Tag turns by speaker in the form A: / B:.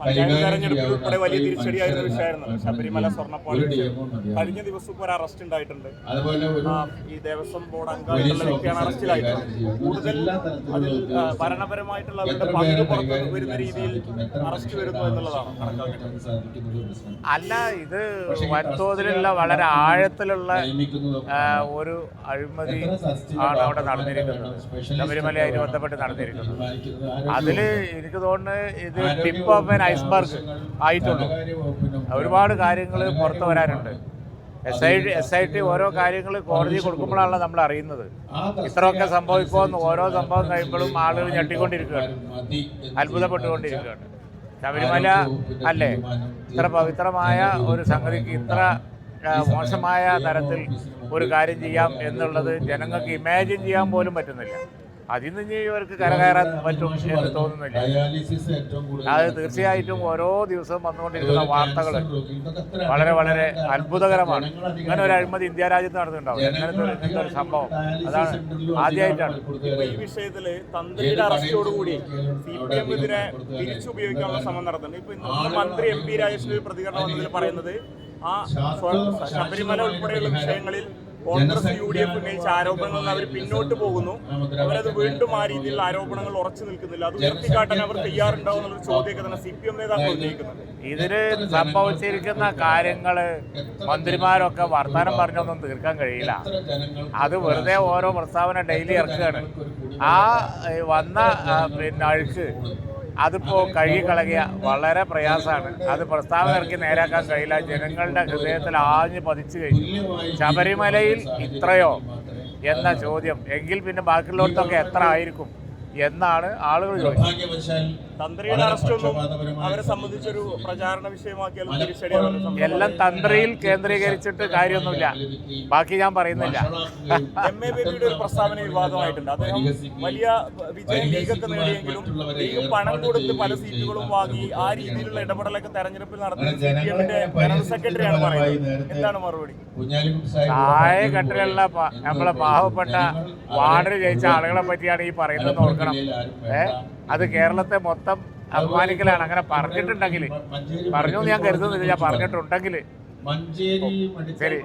A: പഞ്ചായത്ത് തെരഞ്ഞെടുപ്പിൽ ഉൾപ്പെടെ വലിയ തിരിച്ചടിയായിരുന്ന വിഷയമായിരുന്നു. ശബരിമല സ്വർണപ്പാളി കഴിഞ്ഞ ദിവസം ഇപ്പോൾ ഒരു അറസ്റ്റ് ഉണ്ടായിട്ടുണ്ട്.
B: അതുപോലെ ഒരു
A: ആ, ഈ ദേവസ്വം ബോർഡ് അംഗമായിട്ടുള്ള വ്യക്തിയാണ് അറസ്റ്റിലായിട്ടുള്ളത് കൂടുതൽ അതിൽ ഭരണപരമായിട്ടുള്ള അവരുടെ പങ്ക് പുറത്ത് വരുന്ന രീതിയിൽ അറസ്റ്റ് വരുന്നു എന്നുള്ളതാണ് കണക്കാക്കുന്നത്
C: അല്ല ഇത് വൻതോതിലുള്ള വളരെ ആഴത്തിലുള്ള ഒരു അഴിമതി ആണ് അവിടെ നടന്നിരിക്കുന്നത്. ശബരിമലയായിട്ട് ബന്ധപ്പെട്ട് നടന്നിരിക്കുന്നത്. അതിൽ എനിക്ക് തോന്നുന്നത് ഇത് ടിപ്പ് ഓഫ് എൻ ഐസ്ബർഗ് ആയിട്ടുള്ളൂ ഒരുപാട് കാര്യങ്ങൾ പുറത്തു വരാനുണ്ട്. S I T S I T ഓരോ കാര്യങ്ങൾ കോടതി കൊടുക്കുമ്പോഴാണല്ലോ നമ്മൾ അറിയുന്നത്. ഇത്രയൊക്കെ സംഭവിക്കുമെന്ന് ഓരോ സംഭവം കഴിയുമ്പോഴും ആളുകൾ ഞെട്ടിക്കൊണ്ടിരിക്കുകയാണ്. അത്ഭുതപ്പെട്ടുകൊണ്ടിരിക്കുകയാണ്. ശബരിമല അല്ലേ? ഇത്ര പവിത്രമായ ഒരു സംഗതിക്ക് ഇത്ര മോശമായ തരത്തിൽ ഒരു കാര്യം ചെയ്യാം എന്നുള്ളത് ജനങ്ങൾക്ക് ഇമാജിൻ ചെയ്യാൻ പോലും പറ്റുന്നില്ല. അതിൽ നിന്ന് ഇവർക്ക് കരകയറാൻ പറ്റും എന്ന് തോന്നുന്നില്ല.
B: ഡയാലിസിസ് ഏറ്റവും കൂടുതൽ
C: അത് തീർച്ചയായിട്ടും ഓരോ ദിവസവും വന്നുകൊണ്ടിരിക്കുന്ന വാർത്തകൾ വളരെ വളരെ അത്ഭുതകരമാണ്. ഇങ്ങനെ ഒരു അഴിമതി ഇന്ത്യ രാജ്യത്ത് നടന്നിട്ടുണ്ടാവും അങ്ങനത്തെ ഒരു ഇങ്ങനത്തെ ഒരു സംഭവം. അതാണ് ആദ്യമായിട്ടാണ്.
A: ഈ വിഷയത്തിൽ തന്ത്രിയുടെ അറസ്റ്റോടുകൂടി സി പി എം ഇതിനെ തിരിച്ചുപയോഗിക്കാനുള്ള ശ്രമം നടത്തുന്നുണ്ട്. ഇപ്പൊ മന്ത്രി എം പി രാജേഷിന്റെ ഒരു പ്രതികരണം വന്നതിൽ പറയുന്നത് ആ ശബരിമല ഉൾപ്പെടെയുള്ള വിഷയങ്ങളിൽ കോൺഗ്രസ് യു ഡി എഫ് ഉന്നയിച്ച ആരോപണങ്ങൾ അവർ പിന്നോട്ട് പോകുന്നു. അവരത് വീണ്ടും ആ രീതിയിലുള്ള ആരോപണങ്ങൾ ഉറച്ചു നിൽക്കുന്നില്ല. അത് ഉയർത്തിക്കാട്ടാൻ അവർ തയ്യാറുണ്ടാവും എന്നുള്ളൊരു ചോദ്യമൊക്കെ തന്നെ സി പി എം നേതാക്കൾ ഉന്നയിക്കുന്നത്
C: ഇതിൽ സംഭവിച്ചിരിക്കുന്ന കാര്യങ്ങൾ മന്ത്രിമാരൊക്കെ വർത്തമാനം പറഞ്ഞൊന്നും തീർക്കാൻ കഴിയില്ല. അത് വെറുതെ ഓരോ പ്രസ്താവന ഡെയിലി ഇറക്കുകയാണ്. ആ വന്ന പിന്നെ അഴുക്ക് അതിപ്പോ കഴുകിക്കളകിയ വളരെ പ്രയാസമാണ്. അത് പ്രസ്താവന ഇറക്കി നേരാക്കാൻ കഴിയില്ല. ജനങ്ങളുടെ ഹൃദയത്തിൽ ആഞ്ഞു പതിച്ചു കഴിഞ്ഞു. ശബരിമലയിൽ ഇത്രയോ എന്ന ചോദ്യം. എങ്കിൽ പിന്നെ ബാക്കിയുള്ളവർക്കൊക്കെ എത്ര ആയിരിക്കും? എന്നാണ് ആളുകൾ ചോദിക്കുന്നത്
B: ഭാഗ്യവശാൽ
A: തന്ത്രിയുടെ അറസ്റ്റൊന്നും അവരെ സംബന്ധിച്ചൊരു പ്രചാരണ വിഷയമാക്കിയാലും
C: എല്ലാം തന്ത്രിയിൽ കേന്ദ്രീകരിച്ചിട്ട് കാര്യമൊന്നുമില്ല. ബാക്കി ഞാൻ പറയുന്നില്ല.
A: എം എ ബേബിയുടെ ഒരു പ്രസ്താവന വിവാദമായിട്ടുണ്ട് അദ്ദേഹം വലിയ വിജയം ലീഗൊക്കെ നേടിയെങ്കിലും ലീഗ് പണം കൊടുത്ത് പല സീറ്റുകളും വാങ്ങി ആ രീതിയിലുള്ള ഇടപെടലൊക്കെ തെരഞ്ഞെടുപ്പിൽ നടത്തുന്ന സി പി എമ്മിന്റെ ജനറൽ സെക്രട്ടറിയാണ് പറയുന്നത്. എന്താണ് മറുപടി?
C: താഴെ കട്ടിലുള്ള നമ്മളെ പാവപ്പെട്ട വാർഡിൽ ജയിച്ച ആളുകളെ പറ്റിയാണ് ഈ പറയുന്നത് ഓർക്കണം ഏ? അത് കേരളത്തെ മൊത്തം അപമാനിക്കലാണ് അങ്ങനെ പറഞ്ഞിട്ടുണ്ടെങ്കിൽ പറഞ്ഞു ഞാൻ കരുതുന്നില്ല. ഞാൻ പറഞ്ഞിട്ടുണ്ടെങ്കിൽ ശരി.